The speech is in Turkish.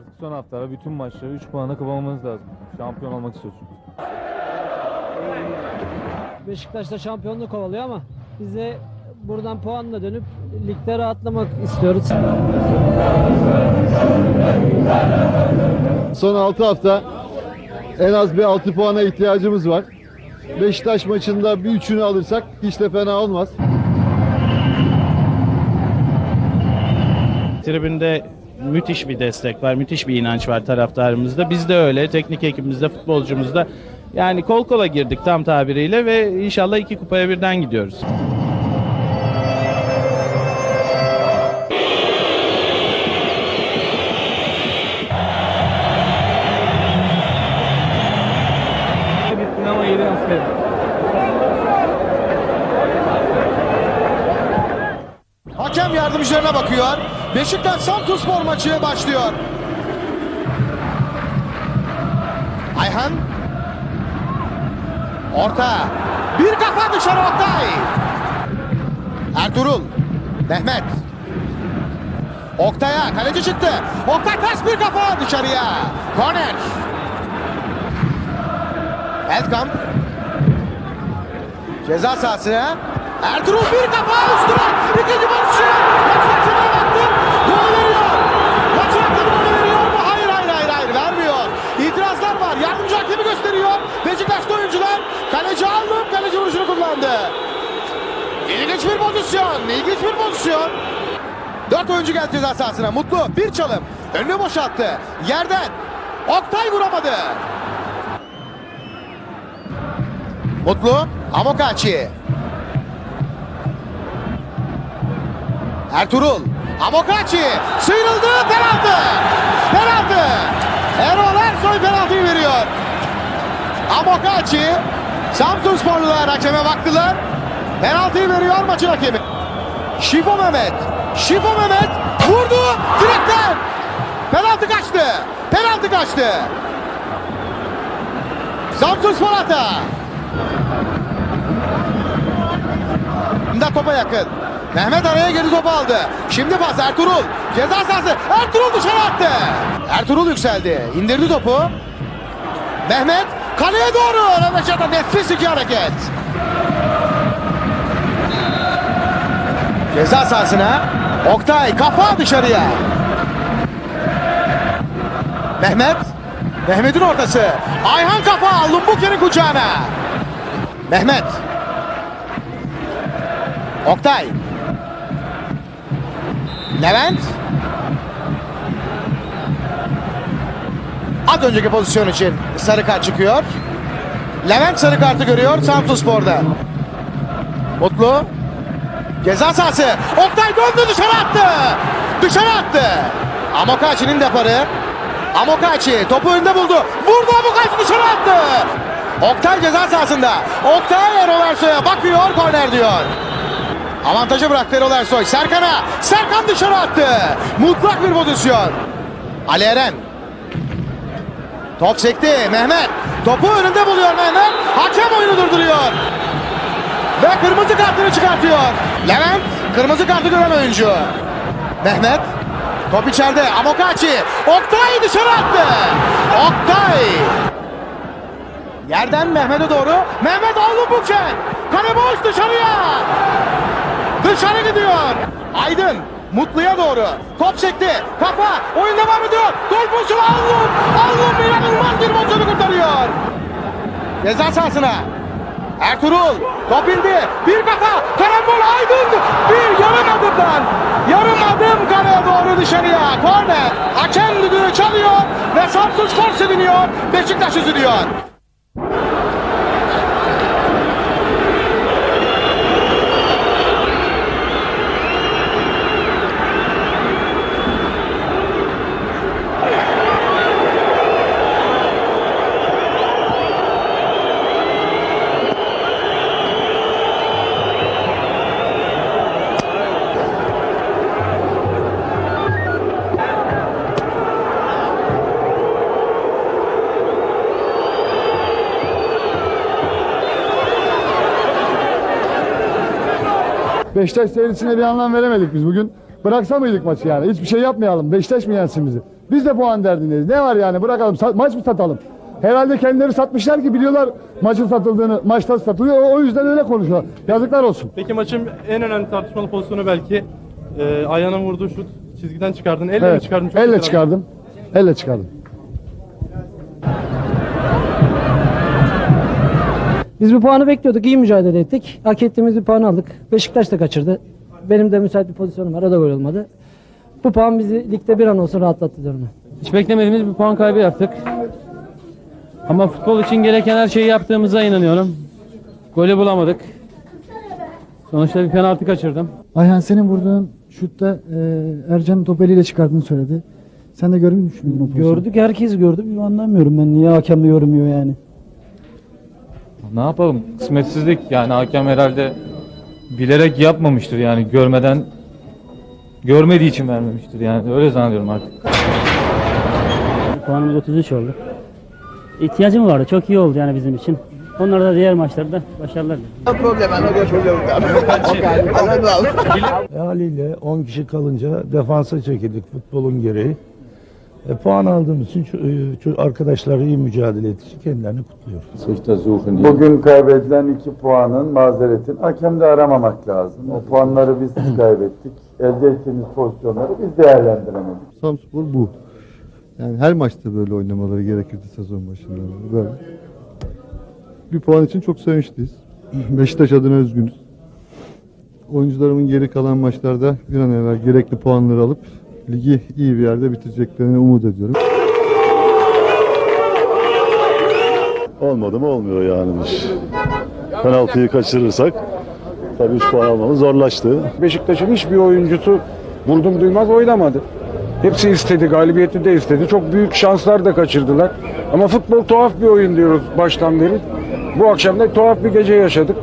Artık son haftalar bütün maçları 3 puanla kapamamız lazım. Şampiyon olmak istiyoruz. Beşiktaş da şampiyonluk kovalıyor ama biz de buradan puanla dönüp ligde rahatlamak istiyoruz. Son 6 hafta en az bir 6 puana ihtiyacımız var. Beşiktaş maçında bir üçünü alırsak hiç de fena olmaz. Tribünde müthiş bir destek var, müthiş bir inanç var taraftarımızda. Biz de öyle, teknik ekibimizde, futbolcumuzda. Yani kol kola girdik tam tabiriyle ve inşallah iki kupaya birden gidiyoruz. Hakem yardımcılarına bakıyor. Beşiktaş Samsunspor maçı başlıyor. Ayhan. Orta. Bir kafa dışarı Oktay. Ertuğrul. Mehmet. Oktay'a kaleci çıktı. Oktay ters bir kafa dışarıya. Korner. Feldkamp. Ceza sahasına. Ertuğrul bir kafa üstüne. İkinci pozisyon. Maç hakemine baktı. Gol veriyor. Maç hakemi golü veriyor mu? Hayır hayır hayır hayır vermiyor. İtirazlar var. Yardımcı hakemi gösteriyor. Beşiktaşlı oyuncular. Kaleci aldım. Kaleci vuruşunu kullandı. İlginç bir pozisyon. İlginç bir pozisyon. Dört oyuncu geldi ceza sahasına. Mutlu bir çalım. Önünü boşalttı. Yerden. Oktay vuramadı. Mutlu. Amokachi. Ertuğrul. Amokachi. Sıyrıldı. Penaltı. Penaltı. Erol Ersoy penaltıyı veriyor. Amokachi. Samsun sporlular hakeme baktılar. Penaltıyı veriyor maçın hakemi. Şifo Mehmet. Şifo Mehmet vurdu direkten. Penaltı kaçtı. Penaltı kaçtı. Samsun Spor hata. Da topa yakın. Mehmet araya girdi topu aldı. Şimdi pas Ertuğrul. Ceza sahası. Ertuğrul dışarı attı. Ertuğrul yükseldi. İndirdi topu. Mehmet kaleye doğru. Röveşata nefis iki hareket. Ceza sahasına. Oktay kafa dışarıya. Mehmet. Mehmet'in ortası. Ayhan kafa. Lumbuke'nin kucağına. Mehmet. Oktay. Levent. Az önceki pozisyon için sarı kart çıkıyor. Levent sarı kartı görüyor Samsun Spor'da. Mutlu. Ceza sahası. Oktay döndü dışarı attı. Dışarı attı. Amokachi'nin deparı. Amokachi topu önünde buldu. Vurdu Amokachi dışarı attı. Oktay ceza sahasında. Oktay Erol Ersoy'a bakıyor korner diyor. Avantajı bıraktı Erol Ersoy. Serkan'a. Serkan dışarı attı. Mutlak bir pozisyon. Ali Eren. Top sekti. Mehmet. Topu önünde buluyor Mehmet. Hakem oyunu durduruyor. Ve kırmızı kartını çıkartıyor. Levent kırmızı kartı gören oyuncu. Mehmet. Top içeride. Amokachi. Oktay dışarı attı. Oktay. Yerden Mehmet'e doğru. Mehmet Avlubuken. Kale boş dışarıya. Dışarı gidiyor. Aydın Mutlu'ya doğru. Top çekti. Kafa. Oyun devam ediyor. Gol pozisyonu Allum. Allum inanılmaz bir pozisyonu kurtarıyor. Ceza sahasına. Ertuğrul. Top indi. Bir kafa. Karambol Aydın. Bir yarım adımdan. Yarım adım kaleye doğru dışarıya. Korner. Hakem düdüğü çalıyor. Ve Samsun Spor seviniyor. Beşiktaş üzülüyor. Beşiktaş serisine bir anlam veremedik biz bugün. Bıraksa mıydık maçı yani? Hiçbir şey yapmayalım. Beşiktaş mı yensin bizi? Biz de puan derdindeyiz. Ne var yani bırakalım Sa- maç mı satalım? Herhalde kendileri satmışlar ki biliyorlar maçın satıldığını, maçta satılıyor. O- yüzden öyle konuşuyorlar. Yazıklar olsun. Peki maçın en önemli tartışmalı pozisyonu belki e, ayağına vurduğu şut. Çizgiden çıkardın. Elle mi Evet, çıkardın? Çok elle güzel. çıkardım. Elle çıkardım. Biz bu puanı bekliyorduk. iyi mücadele ettik. Hak ettiğimiz bir puan aldık. Beşiktaş da kaçırdı. Benim de müsait bir pozisyonum var. O da gol olmadı. Bu puan bizi ligde bir an olsun rahatlattı diyorum ben. Hiç beklemediğimiz bir puan kaybı yaptık. Ama futbol için gereken her şeyi yaptığımıza inanıyorum. Golü bulamadık. Sonuçta bir penaltı kaçırdım. Ayhan senin vurduğun şutta e, Ercan top eliyle çıkardığını söyledi. Sen de görmüş müydün o pozisyonu? Gördük herkes gördü. Bir anlamıyorum ben niye hakem de yormuyor yani. Ne yapalım? Kısmetsizlik yani hakem herhalde bilerek yapmamıştır yani görmeden görmediği için vermemiştir yani öyle zannediyorum artık. Puanımız 33 oldu. İhtiyacım vardı. Çok iyi oldu yani bizim için. Onlara da diğer maçlarda başarılar. E, haliyle 10 kişi kalınca defansa çekildik futbolun gereği. E, puan aldığımız için e, arkadaşlar iyi mücadele ettiği kendilerini kutluyorum. Bugün kaybedilen iki puanın mazeretin hakemde aramamak lazım. O puanları biz kaybettik. Elde ettiğimiz pozisyonları biz değerlendiremedik. Samspor bu. Yani her maçta böyle oynamaları gerekirdi sezon başında. Böyle. Bir puan için çok sevinçliyiz. Beşiktaş adına üzgünüz. Oyuncularımın geri kalan maçlarda bir an evvel gerekli puanları alıp ligi iyi bir yerde bitireceklerini umut ediyorum. Olmadı mı olmuyor yani bu iş. Penaltıyı kaçırırsak tabii 3 puan almamız zorlaştı. Beşiktaş'ın hiçbir oyuncusu vurdum duymaz oynamadı. Hepsi istedi, galibiyeti de istedi. Çok büyük şanslar da kaçırdılar. Ama futbol tuhaf bir oyun diyoruz baştan beri. Bu akşam da tuhaf bir gece yaşadık.